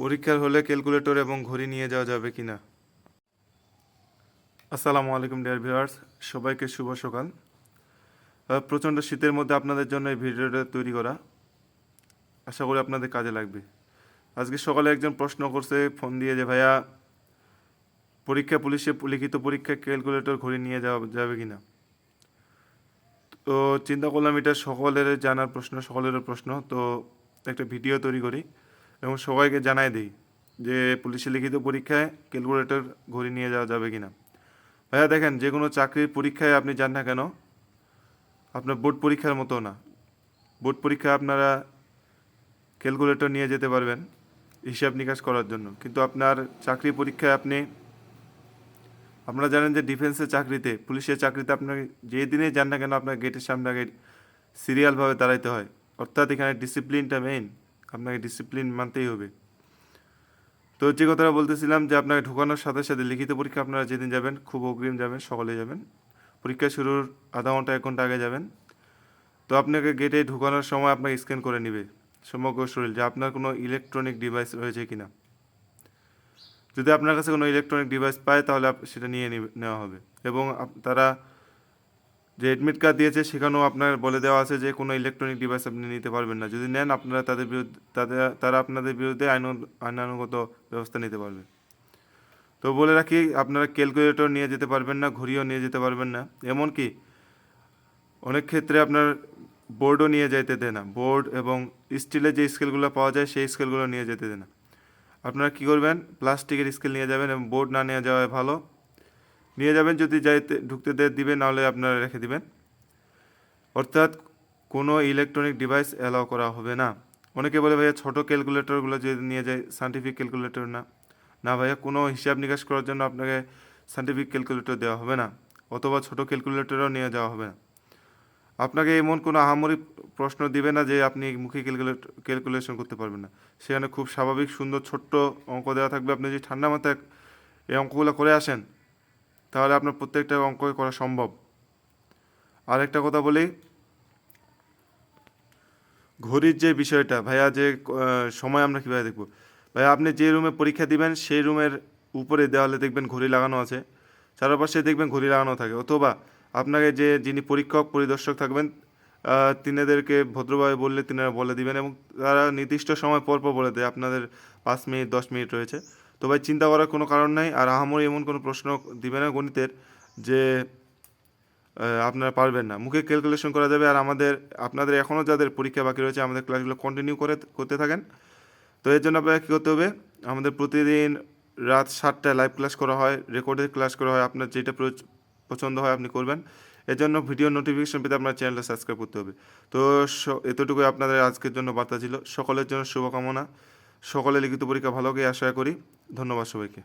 পরীক্ষার হলে ক্যালকুলেটর এবং ঘড়ি নিয়ে যাওয়া যাবে কি না? আসসালামু আলাইকুম, ডিয়ার ভিউয়ার্স। সবাইকে শুভ সকাল। প্রচণ্ড শীতের মধ্যে আপনাদের জন্য এই ভিডিওটা তৈরি করা আশা করি আপনাদের কাজে লাগবে। আজকে সকালে একজন প্রশ্ন করছে, ফোন দিয়ে যে, ভাইয়া, পরীক্ষা পুলিশে লিখিত পরীক্ষা ক্যালকুলেটর, ঘড়ি নিয়ে যাওয়া যাবে কি না? তো চিন্তা করলাম, এটা সকলের জানার প্রশ্ন সকলের প্রশ্ন। তো একটা ভিডিও তৈরি করি। এবং সবাইকে জানাই দিই যে পুলিশে লিখিত পরীক্ষায় ক্যালকুলেটর ঘড়ি নিয়ে যাওয়া যাবে কি না ভাইয়া, দেখেন, যে কোনো চাকরির পরীক্ষায় আপনি যান না কেন, আপনার বোর্ড পরীক্ষার মতো না। বোর্ড পরীক্ষায় আপনারা ক্যালকুলেটর নিয়ে যেতে পারবেন হিসাব নিকাশ করার জন্য। কিন্তু আপনার চাকরি পরীক্ষায় আপনি, আপনারা জানেন যে ডিফেন্সের চাকরিতে, পুলিশের চাকরিতে আপনাকে যে দিনে যান না কেন, আপনার গেটের সামনে আগে সিরিয়ালভাবে দাঁড়াইতে হয়। অর্থাৎ এখানে ডিসিপ্লিনটা মেইন আপনাকে ডিসিপ্লিন মানতেই হবে। তো যে কথাটা বলতেছিলাম যে, আপনাকে ঢোকানোর সাথে সাথে লিখিত পরীক্ষা আপনারা যেদিন যাবেন, খুব অগ্রিম যাবেন, সকালে যাবেন। পরীক্ষা শুরুর আধা ঘণ্টা, এক ঘণ্টা আগে যাবেন। তো আপনাকে গেটে ঢোকানোর সময় আপনাকে স্ক্যান করে নেবে। সমগ্র শরীর, যে আপনার কোনো ইলেকট্রনিক ডিভাইস রয়েছে কিনা। যদি আপনার কাছে কোনো ইলেকট্রনিক ডিভাইস পায়, তাহলে সেটা নিয়ে নেওয়া হবে। এবং তারা যে অ্যাডমিট কার্ড দিয়েছে, সেখানেও আপনার বলে দেওয়া আছে যে কোনো ইলেকট্রনিক ডিভাইস আপনি নিতে পারবেন না। যদি নেন, আপনারা তাদের বিরুদ্ধে, তাদের, তারা আপনাদের বিরুদ্ধে আইন, আইনানুগত ব্যবস্থা নিতে পারবে। তো বলে রাখি, আপনারা ক্যালকুলেটর নিয়ে যেতে পারবেন না, ঘড়িও নিয়ে যেতে পারবেন না। এমনকি অনেক ক্ষেত্রে আপনার বোর্ডও নিয়ে যেতে দেয় না। বোর্ড এবং স্টিলের যে স্কেলগুলো পাওয়া যায়, সেই স্কেলগুলো নিয়ে যেতে দেয় না। আপনারা কী করবেন? প্লাস্টিকের স্কেল নিয়ে যাবেন এবং বোর্ড না নিয়ে যাওয়াই ভালো। নিয়ে যাবেন, যদি যাইতে ঢুকতে দে, দিবেন, নাহলে আপনারা রেখে দিবেন। অর্থাৎ কোনো ইলেকট্রনিক ডিভাইস অ্যালাউ করা হবে না। অনেকে বলে, ভাইয়া, ছোটো ক্যালকুলেটরগুলো যদি নিয়ে যায় সাইন্টিফিক ক্যালকুলেটর না। না, ভাইয়া, কোনো হিসাব নিকাশ করার জন্য আপনাকে সাইন্টিফিক ক্যালকুলেটর দেওয়া হবে না, অথবা ছোটো ক্যালকুলেটরও নিয়ে যাওয়া হবে না। আপনাকে এমন কোনো আহামরি প্রশ্ন দিবে না যে আপনি মুখে ক্যালকুলেট ক্যালকুলেশন করতে পারবেন না। সেখানে খুব স্বাভাবিক, সুন্দর, ছোট্ট অঙ্ক দেওয়া থাকবে। আপনি যদি ঠান্ডা মাথায় এই অঙ্কগুলো করে আসেন তাহলে আপনার প্রত্যেকটা অঙ্ক করা সম্ভব। আর একটা কথা বলি। ঘড়ির যে বিষয়টা, ভাইয়া যে সময় আমরা কীভাবে দেখব? ভাইয়া আপনি যে রুমে পরীক্ষা দিবেন, সেই রুমের উপরে দেওয়ালে দেখবেন ঘড়ি লাগানো আছে। চারপাশে দেখবেন ঘড়ি লাগানো থাকে। অথবা আপনাকে যে, যিনি পরীক্ষক, পরিদর্শক থাকবেন তিনাদেরকে ভদ্রভাবে বললে তিনারা বলে দিবেন এবং তারা নির্দিষ্ট সময় পর পর বলে দেয়। আপনাদের পাঁচ মিনিট, দশ মিনিট রয়েছে। তো ভাই, চিন্তা করার কোনো কারণ নাই। আর আহামরি এমন কোনো প্রশ্ন দিবে না গণিতের যে আপনারা পারবেন না। মুখে ক্যালকুলেশন করা যাবে আর আমাদের, আপনাদের এখনও যাদের পরীক্ষা বাকি রয়েছে, আমাদের ক্লাসগুলো কন্টিনিউ করে, করতে থাকেন। তো এর জন্য আপনাকে কী করতে হবে? আমাদের প্রতিদিন রাত সাতটায় লাইভ ক্লাস করা হয় রেকর্ডেড ক্লাস করা হয়। আপনার যেটা পছন্দ হয় আপনি করবেন। এর জন্য ভিডিও নোটিফিকেশন পেতে আপনার চ্যানেলটা সাবস্ক্রাইব করতে হবে। তো এতটুকুই আপনাদের আজকের জন্য বার্তা ছিল। সকলের জন্য শুভকামনা। সকলে লিখিত পরীক্ষা ভালো গিয়ে আশা করি। ধন্যবাদ সবাইকে।